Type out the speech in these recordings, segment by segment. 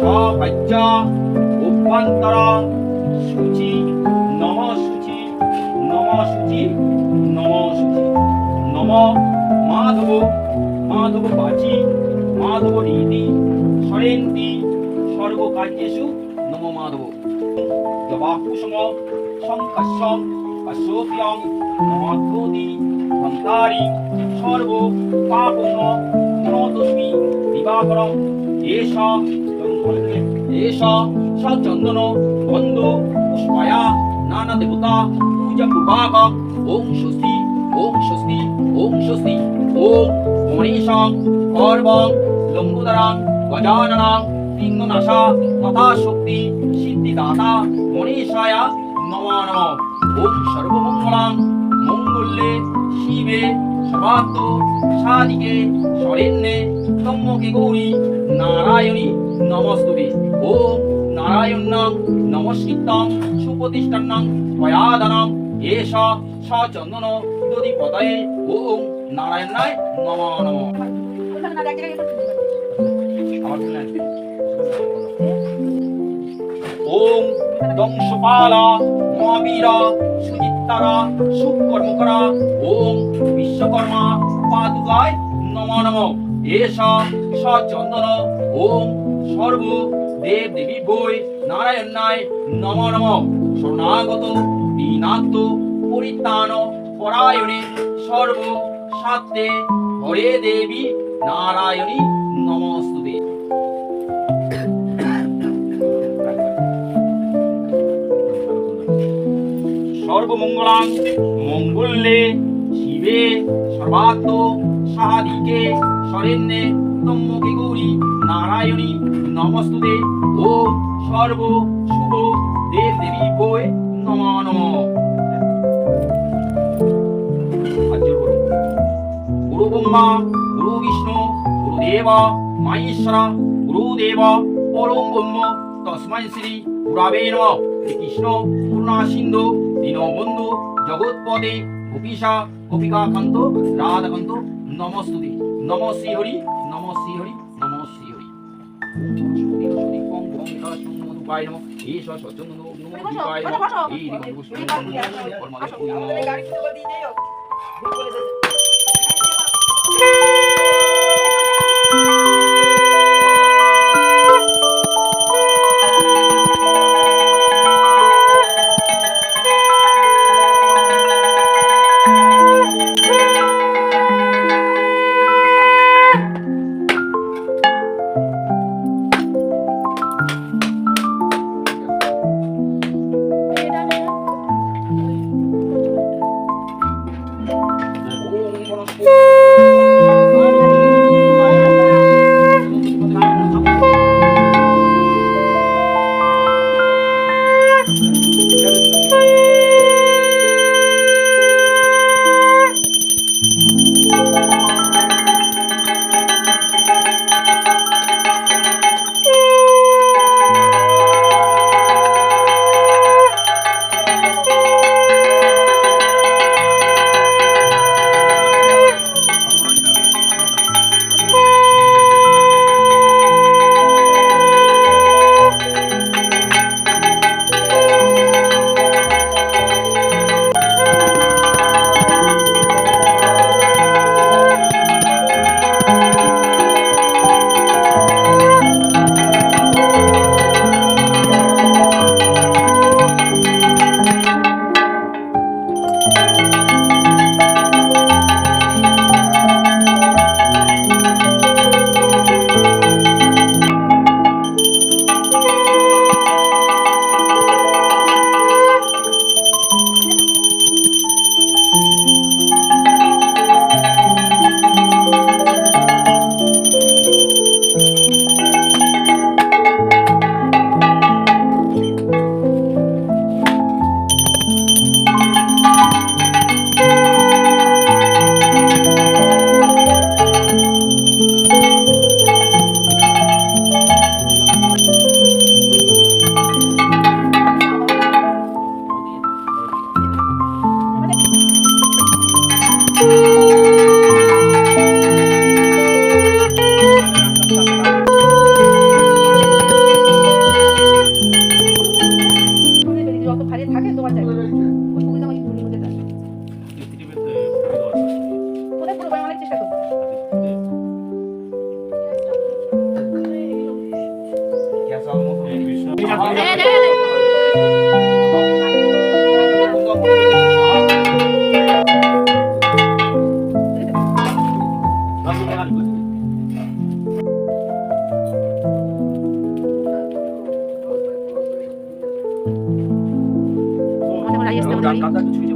সভাজ্য অভ্যন্তর শুচি নম শুচি নম শুচি নম শুচি নম মাধব মাধব বাচি, মাধব রীতি সরেন্তি সর্বকার্যেষু, নম মাধব। জবাকুসুম শঙ্কস্যং অশোক্যং নমাক্রোতি হন্তারি সর্ব পাপম নতস্মি দিবাকরম এষ এষ সচন্দন বন্ধ, পুষ্পায়া, নানা দেবতা, পূজা পূর্বাক ওম স্বস্তি ওম স্বস্তি ওম স্বস্তি, ওম গণেশং কর্বং লম্বুদরাং গজাননাং লিঙ্গনাশা তথা শক্তি সিদ্ধিদাতা, গণেশায় নমো নমঃ ওম সর্বমঙ্গলাং মঙ্গলে শিবে সর্বাত্ম সাদিকে শরণ্যে তম্মকে গৌরী, নারায়ণী নমস্তুতে। ওম নারায়ণং নমস্কৃত্যং সুপ্রতিষ্ঠান্নং পয়াদানং এষ সচন্দন দধি পদয়ে ওম নারায়ণায় নমো নমঃ। ওম দংশপালা মহাবীরা সুচিত্তারা সুকর্মকরা। ওম বিশ্বকর্মা পাদুকায় নম নম। এষ সচন্দন ওম সর্ব দেব দেবী বই নারায়ণায় নম নম। শরণাগত দীনাত্ম, পরিত্রাণ, পরায়ণে, সর্ব সাত্তে হরে দেবী নারায়ণী, নমস্তুতে। সর্বমঙ্গলাং মঙ্গলে শিবে সর্বাত্ম সাহাদিকে শরণ্যে নারায়ণী নমস্তুতে ও সর্ব শুভ দেব দেবী বই নম। নম গুরু ব্রহ্মা, গুরু বিষ্ণু গুরুদেব মহেশ্বর গুরুদেব পরম ব্রহ্ম তস্মাই শ্রী শ্রী কৃষ্ণ করুণা সিন্ধু দীনবন্ধু, জগৎপদে, গোপীশা, গোপিকাকান্ত, রাধাকান্ত, নমস্তুতে। নম শ্রী হরি, নম হরি। Thank you.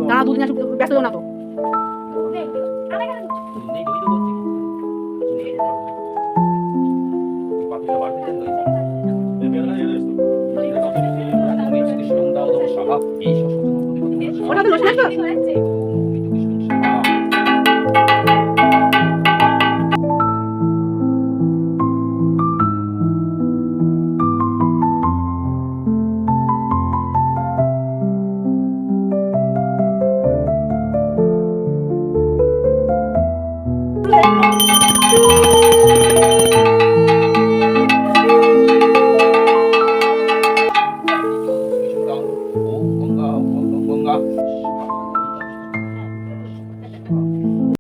দাঁড়া দুদিন আসুক ব্যস্ত না তো। ওটা